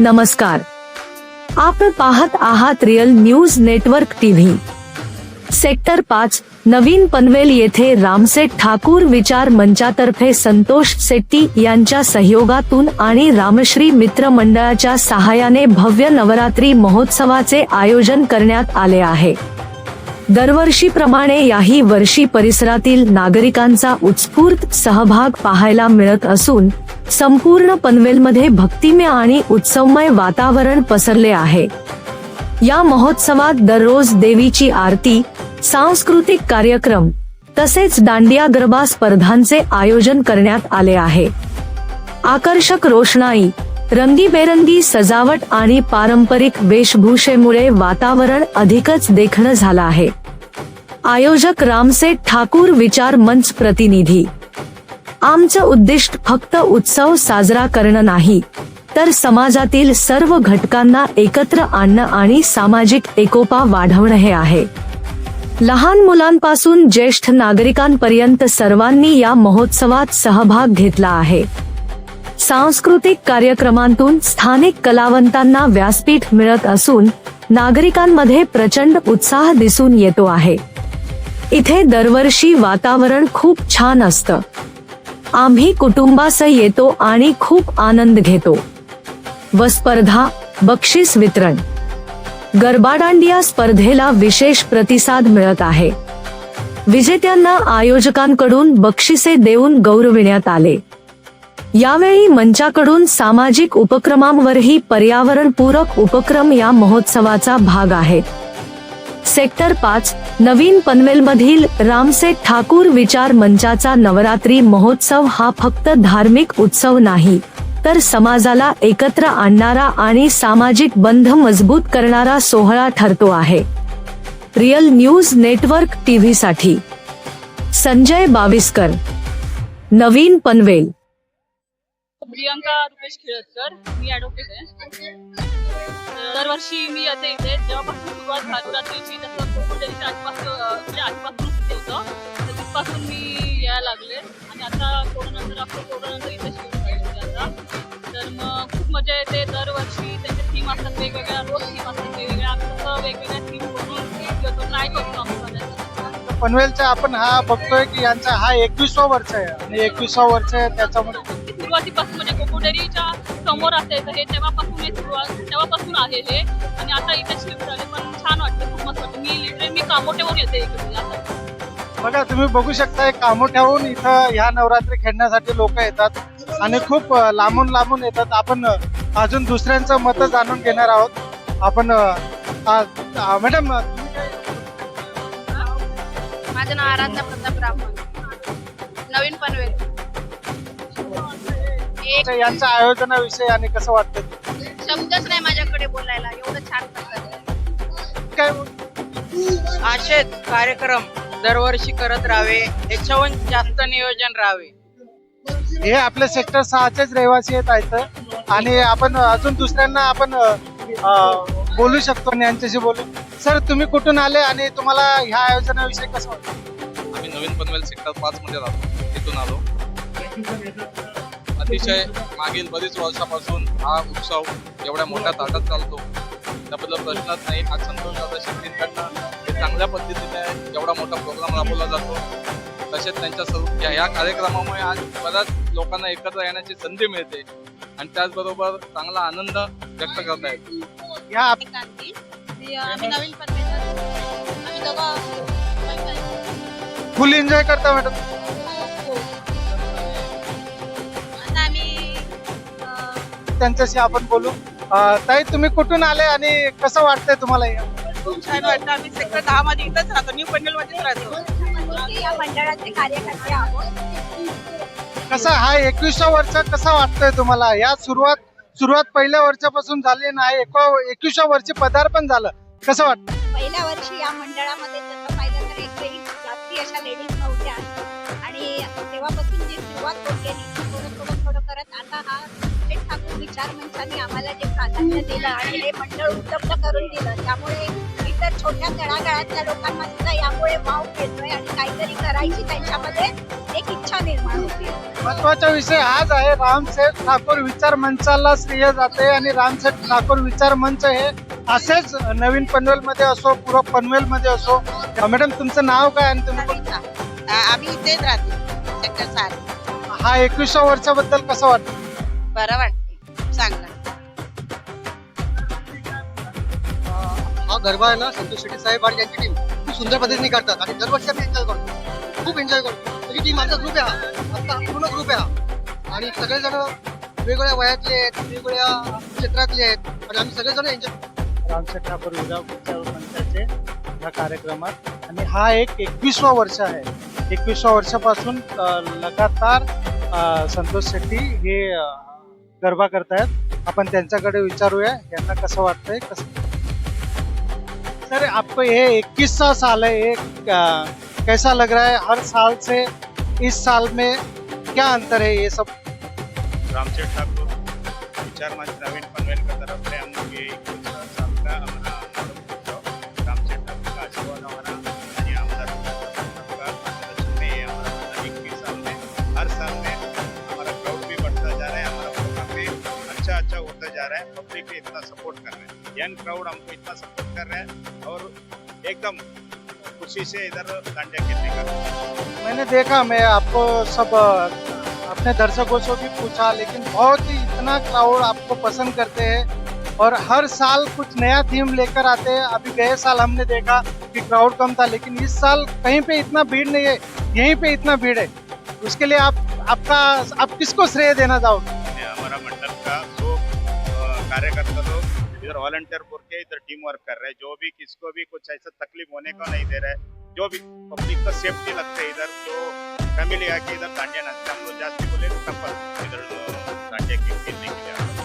नमस्कार. आपण पाहत आहात real news network TV sector पाच नवीन पनवेल येथे रामसेठ ठाकूर विचार मंचातर्फे संतोष सेट्टी यांच्या सहयोगातून आणि रामश्री मित्र मंडळाच्या सहाय्याने भव्य नवरात्री महोत्सवाचे आयोजन करण्यात आले आहे. दरवर्षीप्रमाणे याही वर्षी परिसरातील नागरिकांचा उत्स्फूर्त सहभाग पाहायला मिळत असून संपूर्ण पनवेलमध्ये भक्तिमय आणि उत्सवमय वातावरण पसरले आहे. या महोत्सवात दररोज देवीची आरती सांस्कृतिक कार्यक्रम तसेच दांडिया गरबा स्पर्धांचे आयोजन करण्यात आले आहे. आकर्षक रोषणाई रंगीबेरंगी सजावट आणि पारंपरिक वेशभूषेमुळे वातावरण अधिकच देखणं झालं आहे. आयोजक रामसेठ ठाकूर विचार मंच प्रतिनिधी आमचं उद्दिष्ट फक्त उत्सव साजरा करणं नाही तर समाजातील सर्व घटकांना एकत्र आणणं आणि सामाजिक एकोपा वाढवणं हे आहे. लहान मुलांपासून ज्येष्ठ नागरिकांपर्यंत सर्वांनी या महोत्सवात सहभाग घेतला आहे. सांस्कृतिक कार्यक्रमांतून स्थानिक कलावंतांना व्यासपीठ मिळत असून नागरिकांमध्ये प्रचंड उत्साह दिसून येतो आहे. इथे दरवर्षी वातावरण खूप छान असतं. आम्ही कुटुंबासह येतो आणि खूप आनंद घेतो. व स्पर्धा बक्षीस वितरण. गरबाडांडिया स्पर्धेला विशेष प्रतिसाद मिळत आहे. विजेत्यांना आयोजकांकडून बक्षिसे देऊन गौरविण्यात आले. यावेळी मंचाकडून सामाजिक उपक्रमांवरही पर्यावरणपूरक उपक्रम या महोत्सवाचा भाग आहेत सेक्टर पाच नवीन पनवेलमधील रामसेठ ठाकूर विचार मंचाचा नवरात्री महोत्सव हा फक्त धार्मिक उत्सव नाही तर समाजाला एकत्र आणणारा आणि सामाजिक बंध मजबूत करणारा सोहळा ठरतो आहे. रिअल न्यूज नेटवर्क टीव्ही साठी. संजय बाविस्कर. नवीन पनवेल. प्रियंका रुपेश खिळतकर मी ऍडव्होकेट आहे. दरवर्षी मी येते इथे जेव्हापासून सुरुवात झाली रात्रीची तसं कोकणच्या आजपासून म्हणजे आजपासून होतं. तर तिथपासून मी यायला लागले. आणि आता कोरोनानंतर आपलं कोरोनानंतर इथे शिफ्ट झाली आता. तर मग खूप मजा येते दरवर्षी. त्यांचे थीम असतात वेगवेगळ्या रोज थीम असतात वेगवेगळ्या. आम्ही तसं वेगवेगळ्या थीम करून ट्राय करतो आम्ही पनवेलचा आपण हा बघतोय की यांचा हा एकविसवा वर्ष आहे. आणि एकविसवा वर्ष आहे त्याच्यामुळे सुरुवातीपासून म्हणजे कोकोडेरीच्या समोर असायचं हे तेव्हापासून हे सुरुवात तेव्हापासून आहे हे. आणि आता इथे शिफ्ट झाले. पण छान वाटतं खूप मस्त वाटतं मी लिटरली मी कामोटेवर येते इकडे आता बघा तुम्ही बघू शकता कामोठ्याहून इथं ह्या नवरात्री खेळण्यासाठी लोक येतात. आणि खूप लांबून लांबून येतात. आपण अजून दुसऱ्यांचं मत जाणून घेणार आहोत. आपण मॅडम माझं नाव आराधना प्रताप ब्राह्मण नवीन पनवेल. यांच्या आयोजनाविषयी आणि कसं वाटतं शब्दच नाही माझ्याकडे बोलायला एवढं छान करतात काय असेच कार्यक्रम दरवर्षी करत राहावे याच्याहून जास्त नियोजन राहावे. हे आपल्या सेक्टर सहाचेच रहिवासी आहेत इथं आणि आपण अजून दुसऱ्यांना आपण अं, बोलू शकतो आणि यांच्याशी बोलू. सर तुम्ही कुठून आले आणि तुम्हाला ह्या आयोजनाविषयी कसं वाटतं? आम्ही नवीन पनवेल सेक्टर पाच मध्ये राहतो. तिथून आलो. अतिशय मागील बरीच वर्षापासून हा उत्सव एवढ्या मोठ्या ताटात चालतो. त्याबद्दल प्रश्नच नाही. आज संतोष दादा शेट्टींकडनं हे चांगल्या पद्धतीने एवढा मोठा प्रोग्राम राबवला जातो. तसेच त्यांच्या स्वरूप या या कार्यक्रमामुळे आज बऱ्याच लोकांना एकत्र येण्याची संधी मिळते आणि त्याचबरोबर चांगला आनंद व्यक्त करता येतो दोघं फुल एन्जॉय करता मॅडम. त्यांच्याशी आपण बोलू. ताई तुम्ही कुठून आले आणि कसं वाटतंय तुम्हाला हे? खूप छान वाटतं. आम्ही सेक्टर दहा मध्ये इथंच राहतो. न्यू पनवेल मध्येच राहतो. या मंडळाचे कार्यकर्ते आहोत कसं हा एकविसवा वर्ष कसा वाटतोय तुम्हाला? या सुरुवात सुरुवात पहिल्या वर्षापासून झाली नाही एकविसव्या वर्षी पदार्पण झालं. कसं वाटतं पहिल्या वर्षी या मंडळामध्ये तसं पाहिलं तर एकही जास्ती अशा लेडीज नव्हत्या. आणि तेव्हापासून जी सुरुवात होत गेली थोडं थोडं थोडं करत आता हा ठाकूर विचार मंचाने आम्हाला जे प्राधान्य दिलं आणि हे मंडळ उपलब्ध करून दिलं त्यामुळे मी तर छोट्या तळागाळातल्या लोकांना सुद्धा यामुळे वाव मिळतोय आणि काहीतरी करायची त्यांच्यामध्ये एक इच्छा निर्माण होते. महत्त्वाचा विषय हाच आहे रामसेठ ठाकूर विचार मंचाला श्रेय जाते आणि रामसेठ ठाकूर विचार मंच हे असेच नवीन पनवेल मध्ये असो पूर्व पनवेल मध्ये असो मॅडम तुमचं नाव काय आणि तुम्ही आम्ही इथेच राहतो सेक्टर हा एकविसव्या वर्षाबद्दल कसं वाटतं? बरं वाटते चांगलं. हा गरबा आहे ना संतोष शेट्टी साहेब आणि त्यांची टीम खूप सुंदर पद्धतीने करतात आणि दरवर्षी आम्ही एन्जॉय करतो. खूप एन्जॉय करतो. त्याची टीम आमचा ग्रुप आहे हा. आमचा पूर्ण ग्रुप आहे हा. आणि सगळेजण वेगवेगळ्या वयातले आहेत वेगवेगळ्या क्षेत्रातले आहेत. आणि आम्ही सगळेजण एन्जॉय रामसेठ ठाकूर विचार मंचाचे या कार्यक्रमात. आणि हा एक एकवीसवा वर्ष आहे. एकवीसव्या वर्षापासून लगातार संतोष शेट्टी हे गरबा करतायत. आपण त्यांच्याकडे विचारूया यांना कसं वाटतंय कसं? सर आपको ये इक्कीसवा साल है एक कैसा लग रहा है? हर साल से इस साल में क्या अंतर है ये सब? रामचेट ठाकुर विचार मंच नवीन पनवेल तरफ से हम लोग ये सपोर्ट कर रहे हैं। यंग क्राउड हमको इतना सपोर्ट कर रहे हैं और एकदम खुशी से इधर डांडिया खेलने का। मैंने देखा मैं आपको सब अपने दर्शकों से भी पूछा लेकिन बहुत ही इतना क्राउड आपको पसंद करते हैं और हर साल कुछ नया थीम लेकर आते हैं। अभी गए साल हमने देखा कि क्राउड कम था लेकिन इस साल कहीं पे इतना भीड़ नहीं है यहीं पे इतना भीड़ है। उसके लिए आप आपका आप किसको श्रेय देना चाहोगे? हमारा मंडल का अ, कार्यकर्ता इधर वॉलंटियर बोल के इधर टीम वर्क कर रहे हैं। जो भी किसको भी कुछ ऐसा तकलीफ़ होने का नहीं दे रहे जो भी पब्लिक का सेफ्टी लगता है इधर, जो फैमिली आके इधर दांडिया नाचते हम लोग जाते बोले तो कपल इधर दांडिया की के लिए